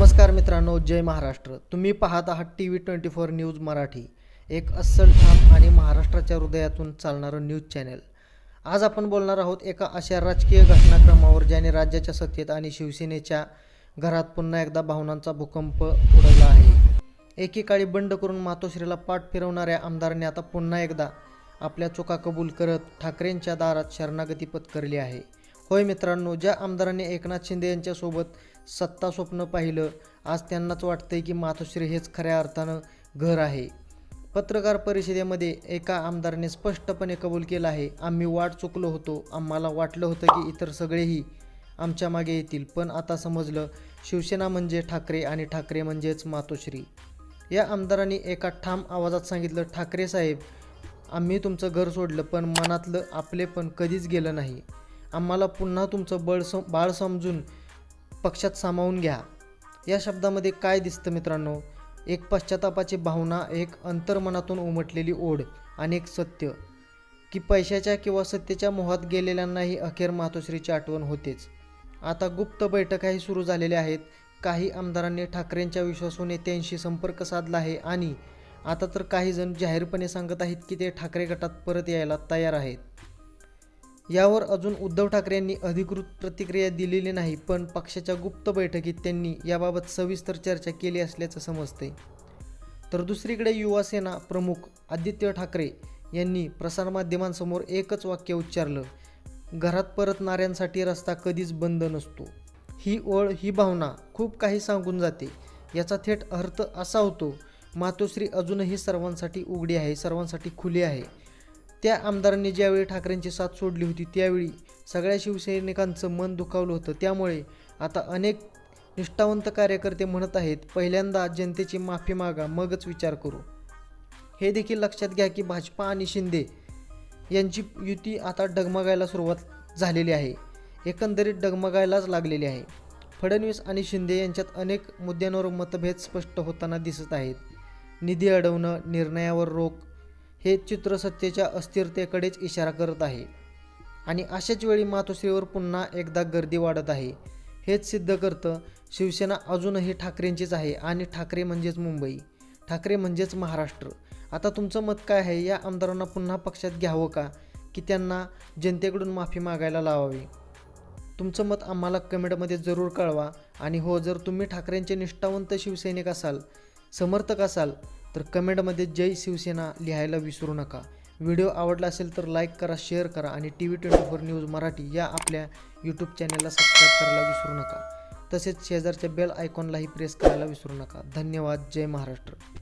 नमस्कार मित्रांनो जय महाराष्ट्र. तुम्ही पाहत आहात T V twenty four news Marathi. एक अस्सल ठाम आणि महाराष्ट्राच्या हृदयातून चालणारं न्यूज चॅनेल. आज आपण बोलणार आहोत एका अशा राजकीय घटनाक्रमावर ज्याने राज्याच्या सत्तेत आणि शिवसेनेच्या घरात पुन्हा एकदा भावनांचा भूकंप उडवला आहे. एकेकाळी बंड करून मातोश्रीला पाठ फिरवणाऱ्या आमदारांनी आता पुन्हा एकदा आपल्या चुका कबूल करत ठाकरेंच्या दारात शरणागती पत्करली आहे. होय मित्रांनो ज्या आमदारांनी एकनाथ शिंदे यांच्यासोबत सत्ता स्वप्न पाहिलं आज त्यांनाच वाटतंय की मातोश्री हेच खऱ्या अर्थानं घर आहे. पत्रकार परिषदेमध्ये एका आमदाराने स्पष्टपणे कबूल केलं आहे आम्ही वाट चुकलो होतो आम्हाला वाटलं होतं की इतर सगळेही आमच्या मागे येतील पण आता समजलं शिवसेना म्हणजे ठाकरे आणि ठाकरे म्हणजेच मातोश्री. या आमदारांनी एका ठाम आवाजात सांगितलं ठाकरे साहेब आम्ही तुमचं घर सोडलं पण मनातलं आपले पण कधीच गेलं नाही. आम्हाला पुन्हा तुमचं बळ सम बाळ समजून पक्षात सामावून घ्या. या शब्दामध्ये काय दिसतं मित्रांनो? एक पश्चातापाची भावना एक अंतर्मनातून उमटलेली ओढ आणि एक सत्य. की पैशाच्या किंवा सत्तेच्या मोहात गेलेल्यांनाही अखेर मातोश्रीची आठवण होतेच. आता गुप्त बैठकाही सुरू झालेल्या आहेत. काही आमदारांनी ठाकरेंच्या विश्वासू नेत्यांशी संपर्क साधला आहे आणि आता तर काही जण जाहीरपणे सांगत आहेत की ते ठाकरे गटात परत यायला तयार आहेत. यावर अजून उद्धव ठाकरे यांनी अधिकृत प्रतिक्रिया दिलेली नाही पण पक्षाच्या गुप्त बैठकीत त्यांनी याबाबत सविस्तर चर्चा केली असल्याचं समजते. तर दुसरीकडे युवासेना प्रमुख आदित्य ठाकरे यांनी प्रसारमाध्यमांसमोर एकच वाक्य उच्चारलं घरात परतणाऱ्यांसाठी रस्ता कधीच बंद नसतो. ही ओळ ही भावना खूप काही सांगून जाते. याचा थेट अर्थ असा होतो मातोश्री अजूनही सर्वांसाठी उघडी आहे सर्वांसाठी खुली आहे. त्या आमदारांनी ज्यावेळी ठाकरेंची साथ सोडली होती त्यावेळी सगळ्या शिवसैनिकांचं मन दुखावलं होतं. त्यामुळे आता अनेक निष्ठावंत कार्यकर्ते म्हणत आहेत पहिल्यांदा जनतेची माफी मागा मगच विचार करू. हे देखील लक्षात घ्या की भाजपा आणि शिंदे यांची युती आता डगमगायला सुरुवात झालेली आहे. एकंदरीत डगमगायलाच लागलेली आहे. फडणवीस आणि शिंदे यांच्यात अनेक मुद्द्यांवर मतभेद स्पष्ट होताना दिसत आहेत. निधी अडवणं निर्णयावर रोख हे चित्र सत्तेच्या अस्थिरतेकडेच इशारा करत आहे. आणि अशाच वेळी मातोश्रीवर पुन्हा एकदा गर्दी वाढत आहे. हेच सिद्ध करतं शिवसेना अजूनही ठाकरेंचीच आहे आणि ठाकरे म्हणजेच मुंबई. ठाकरे म्हणजेच महाराष्ट्र. आता तुमचं मत काय आहे? या आमदारांना पुन्हा पक्षात घ्यावं का? की त्यांना जनतेकडून माफी मागायला लावावी? तुमचं मत आम्हाला कमेंटमध्ये जरूर कळवा. आणि हो जर तुम्ही ठाकरेंचे निष्ठावंत शिवसैनिक असाल समर्थक असाल तर कमेंटमध्ये जय शिवसेना लिहायला विसरू नका. व्हिडिओ आवडला असेल तर लाईक करा शेअर करा आणि T V twenty four news Marathi या आपल्या यूट्यूब चॅनलला सबस्क्राईब करायला विसरू नका. तसेच शेजारच्या बेल आयकॉनलाही प्रेस करायला विसरू नका. धन्यवाद. जय महाराष्ट्र.